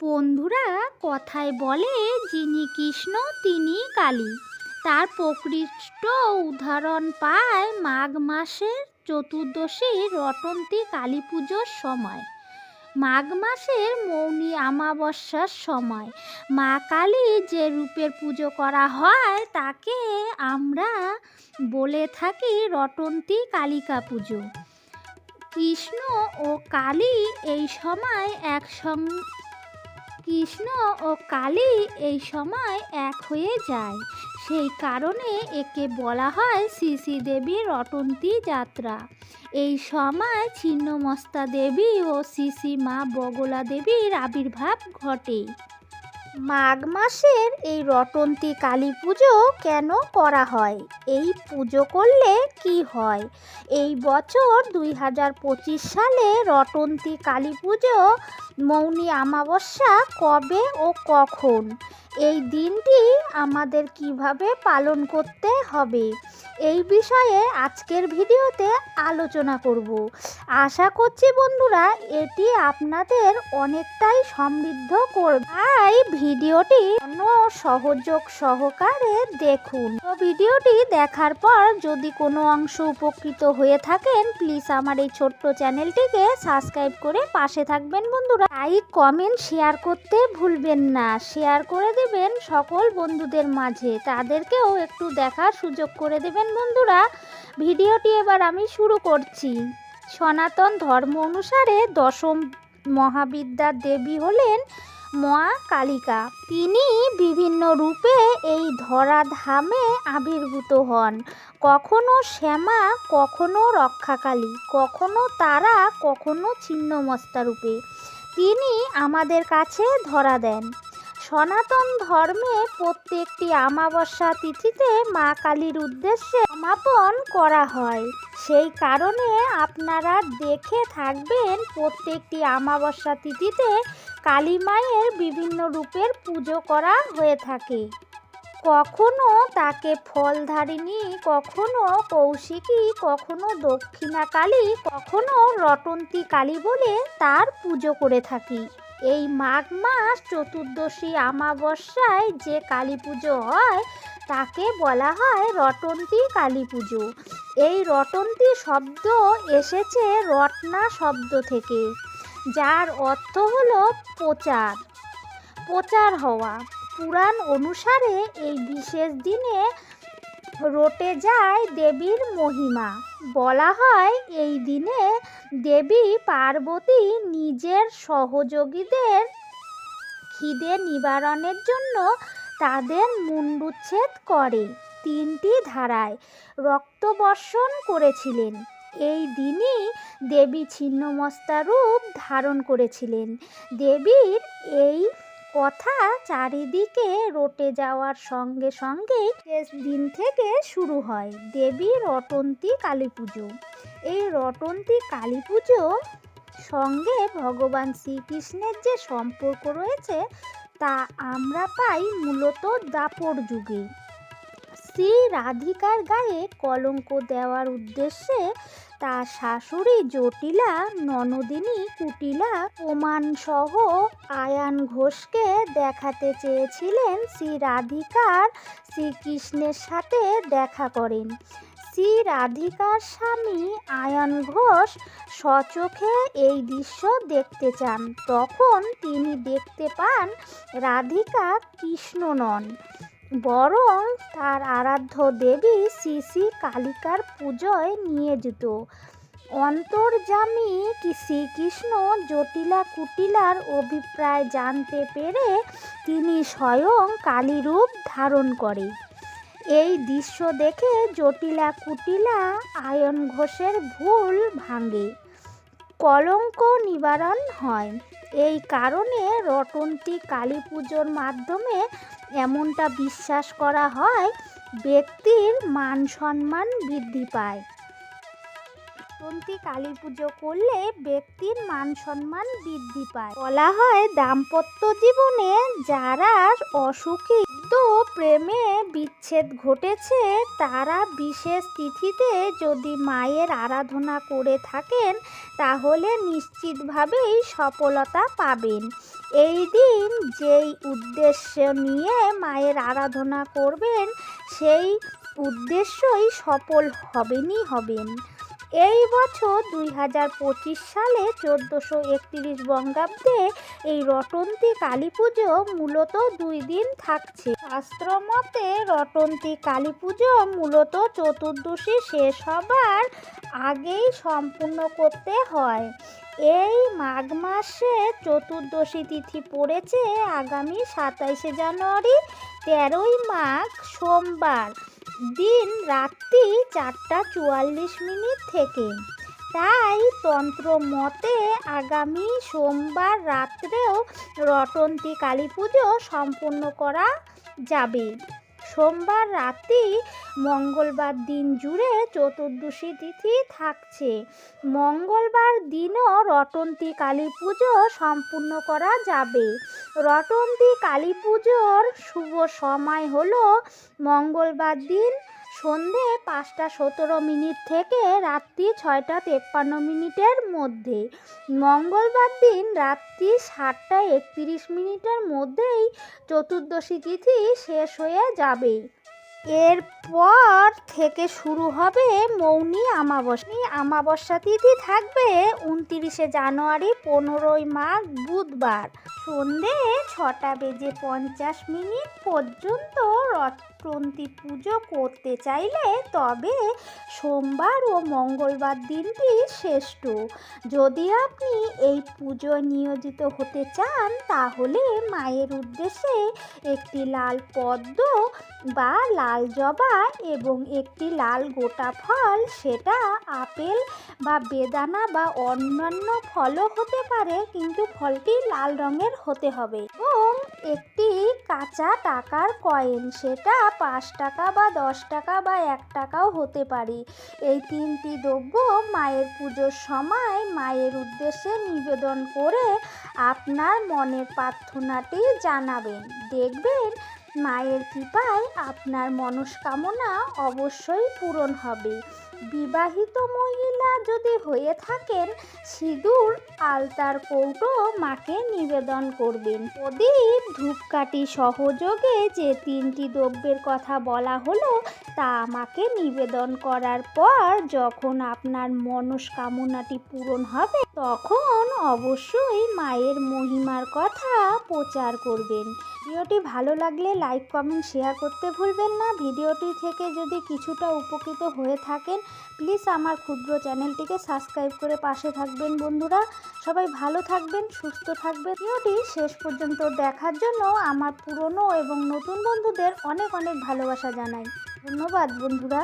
বন্ধুরা কথায় বলে, যিনি কৃষ্ণ, তিনি কালী। তার প্রকৃষ্ট উদাহরণ পায় মাঘ মাসের চতুর্দশী রটন্তী কালী পুজোর সময়। মাঘ মাসের মৌনী অমাবস্যার সময়। মা কালী যে রূপের পুজো করা হয়, তাকে আমরা বলে থাকি রটন্তী কালিকা পুজো। কৃষ্ণ ও কালী এই সময় একসঙ্গে কৃষ্ণ ও কালী এই সময় এক হয়ে যায়। সেই কারণে একে বলা হয় শ্রী দেবীর রটন্তী যাত্রা। এই সময় ছিন্নমস্তা দেবী ও শ্রী মা বগলা দেবীর আবির্ভাব ঘটে। মাঘ মাসের এই রটন্তী কালী পুজো কেন করা হয়? এই পুজো করলে কি হয়? এই বছর দুই হাজার পঁচিশ সালে রটন্তী কালী পুজো মৌনী অমাবস্যা কবে ও কখন? এই দিনটি আমাদের কীভাবে পালন করতে হবে? এই বিষয়ে আজকের ভিডিওতে আলোচনা করব। আশা করছি বন্ধুরা, এটি আপনাদের অনেকটাই সমৃদ্ধ করবে। তাই ভিডিওটি অন্য সহযোগ সহকারে দেখুন। তো ভিডিওটি দেখার পর যদি কোনো অংশ উপকৃত হয়ে থাকেন প্লিজ আমার এই ছোট্ট চ্যানেলটিকে সাবস্ক্রাইব করে পাশে থাকবেন বন্ধুরা। লাইক কমেন্ট শেয়ার করতে ভুলবেন না। শেয়ার করে দেবেন সকল বন্ধুদের মাঝে। তাদেরকেও একটু দেখার সুযোগ করে দেবেন বন্ধুরা। ভিডিওটি এবার আমি শুরু করছি। সনাতন ধর্ম অনুসারে দশম মহাবিদ্যার দেবী হলেন মা কালিকা তিনি বিভিন্ন রূপে এই ধরাধামে আবির্ভূত হন। কখনো শ্যামা, কখনো রক্ষাকালী, কখনো তারা, কখনো ছিন্নমস্তা রূপে। তিনি আমাদের কাছে ধরা দেন। সনাতন ধর্মে প্রত্যেকটি আমাবস্যা তিথিতে মা কালীর উদ্দেশ্যে সমাপন করা হয়। সেই কারণে আপনারা দেখে থাকবেন প্রত্যেকটি আমাবস্যা তিথিতে কালী মায়ের বিভিন্ন রূপের পুজো করা হয়ে থাকে। কখনো তাকে ফলধারিণী, কখনো কৌশিকী, কখনো দক্ষিণা কালী কখনো রটন্তী কালী বলে তার পুজো করে থাকি। এই মাঘ মাস চতুর্দশী আমাবস্যায় যে কালী পুজো হয়, তাকে বলা হয় রটন্তী কালী পুজো। এই রটন্তী শব্দ এসেছে রত্না শব্দ থেকে। যার অর্থ হলো প্রচার। প্রচার হওয়া। পুরাণ অনুসারে এই বিশেষ দিনে রটে যায় দেবীর মহিমা। বলা হয় এই দিনে দেবী পার্বতী নিজের সহযোগীদের খিদে নিবারণের জন্য তাদের মুন্ডুচ্ছেদ করে তিনটি ধারায় রক্তবর্ষণ করেছিলেন। এই দিনই দেবী ছিন্নমস্তা রূপ ধারণ করেছিলেন। দেবীর এই কথা চারিদিকে রটে যাওয়ার সঙ্গে সঙ্গে শেষ দিন থেকে শুরু হয় দেবী রটন্তী কালী পুজো এই রটন্তী কালী পুজো সঙ্গে ভগবান শ্রীকৃষ্ণের যে সম্পর্ক রয়েছে, তা আমরা পাই মূলত দাপর যুগে। শ্রী রাধিকার গায়ে কলঙ্ক দেওয়ার উদ্দেশ্যে তার শাশুড়ি জটিলা, ননদিনী কুটিলা প্রমাণসহ আয়ান ঘোষকে দেখাতে চেয়েছিলেন শ্রী রাধিকার শ্রীকৃষ্ণের সাথে দেখা করেন। শ্রী রাধিকার স্বামী আয়ন ঘোষ সচোখে এই দৃশ্য দেখতে চান। তখন তিনি দেখতে পান রাধিকা কৃষ্ণ নন। বরং তার আরাধ্য দেবী শ্রী শ্রী কালিকার পুজোয় নিয়োজিত। অন্তর্জামী কি শ্রীকৃষ্ণ জটিলা কুটিলার অভিপ্রায় জানতে পেরে তিনি স্বয়ং কালীরূপ ধারণ করে। এই দৃশ্য দেখে জটিলা কুটিলা আয়ন ঘোষের ভুল ভাঙে। কলঙ্ক নিবারণ হয়। এই কারণে রটন্তী কালী পুজোর মাধ্যমে এমনটা বিশ্বাস করা হয়, ব্যক্তির মান সম্মান বৃদ্ধি পায়। রটন্তী কালী পুজো করলে ব্যক্তির মান সম্মান বৃদ্ধি পায়। বলা হয় দাম্পত্য জীবনে যারা অসুখী তো প্রেমে বিচ্ছেদ ঘটেছে, তারা বিশেষ তিথিতে যদি মায়ের আরাধনা করে থাকেন, তাহলে নিশ্চিতভাবেই সফলতা পাবেন। এই দিন যেই উদ্দেশ্য নিয়ে মায়ের আরাধনা করবেন, সেই উদ্দেশ্যই সফল হবেনই হবেন। এই বছর দুই হাজার পঁচিশ সালে চোদ্দোশো একত্রিশ বঙ্গাব্দে এই রটন্তী কালী পুজো মূলত দুই দিন থাকছে। শাস্ত্র মতে রটন্তী কালী পুজো মূলত চতুর্দশী শেষ হবার আগেই সম্পূর্ণ করতে হয়। এই মাঘ মাসে চতুর্দশী তিথি পড়েছে আগামী সাতাইশে জানুয়ারি, তেরোই মাঘ সোমবার। দিন রাত্রি চারটা চুয়াল্লিশ মিনিট থেকে। তাই তন্ত্র মতে আগামী সোমবার রাত্রেও রটন্তী কালী পুজো সম্পূর্ণ করা যাবে। সোমবার রাতেই মঙ্গলবার দিন জুড়ে চতুর্দশী তিথি থাকছে। মঙ্গলবার দিনও রটন্তী কালী পুজো সম্পূর্ণ করা যাবে। রটন্তী কালী পুজোর শুভ সময় হলো মঙ্গলবার দিন সন্ধে পাঁচটা সতেরো মিনিট থেকে রাত্রি ছয়টা তেপ্পান্ন মিনিটের মধ্যে। মঙ্গলবার দিন রাত্রি সাতটা একত্রিশ মিনিটের মধ্যেই চতুর্দশী তিথি শেষ হয়ে যাবে। এরপর থেকে শুরু হবে মৌনী আমাবস্যা আমাবস্যা তিথি থাকবে উনতিরিশে জানুয়ারি পনেরোই মাঘ বুধবার। সন্ধে ছটা বেজে পঞ্চাশ মিনিট পর্যন্ত রটন্তী পুজো করতে চাইলে তবে সোমবার ও মঙ্গলবার দিনটি শ্রেষ্ঠ। যদি আপনি এই পুজোয় নিয়োজিত হতে চান, তাহলে মায়ের উদ্দেশ্যে একটি লাল পদ্ম বা লাল জবা এবং একটি লাল গোটা ফল, সেটা আপেল বা বেদানা বা অন্যান্য ফলও হতে পারে, কিন্তু ফলটি লাল রঙের হতে হবে। এবং একটি কাঁচা টাকার কয়েন সেটা পাঁচ টাকা বা দশ টাকা বা এক টাকাও হতে পারে। এই তিনটি দ্রব্য মায়ের পুজোর সময় মায়ের উদ্দেশ্যে নিবেদন করে আপনার মনের প্রার্থনাটি জানাবেন। দেখবেন মায়ের কৃপায় আপনার মনস্কামনা অবশ্যই পূরণ হবে। বিবাহিত মহিলা যদি হয়ে থাকেন, সিঁদুর, আলতার কৌটো মাকে নিবেদন করবেন। প্রদীপ ধূপকাঠি সহযোগে যে তিনটি দ্রব্যের কথা বলা হলো, তা আমাকে নিবেদন করার পর যখন আপনার মনস্কামনাটি পূরণ হবে, তখন অবশ্যই মায়ের মহিমার কথা প্রচার করবেন। ভিডিওটি ভালো লাগলে লাইক, কমেন্ট, শেয়ার করতে ভুলবেন না। ভিডিওটি থেকে যদি কিছুটা উপকৃত হয়ে থাকেন প্লিজ আমার ক্ষুদ্র চ্যানেলটিকে সাবস্ক্রাইব করে পাশে থাকবেন বন্ধুরা। সবাই ভালো থাকবেন, সুস্থ থাকবেন। ভিডিওটি শেষ পর্যন্ত দেখার জন্য আমার পুরনো এবং নতুন বন্ধুদের অনেক অনেক ভালোবাসা জানাই। ধন্যবাদ বন্ধুরা।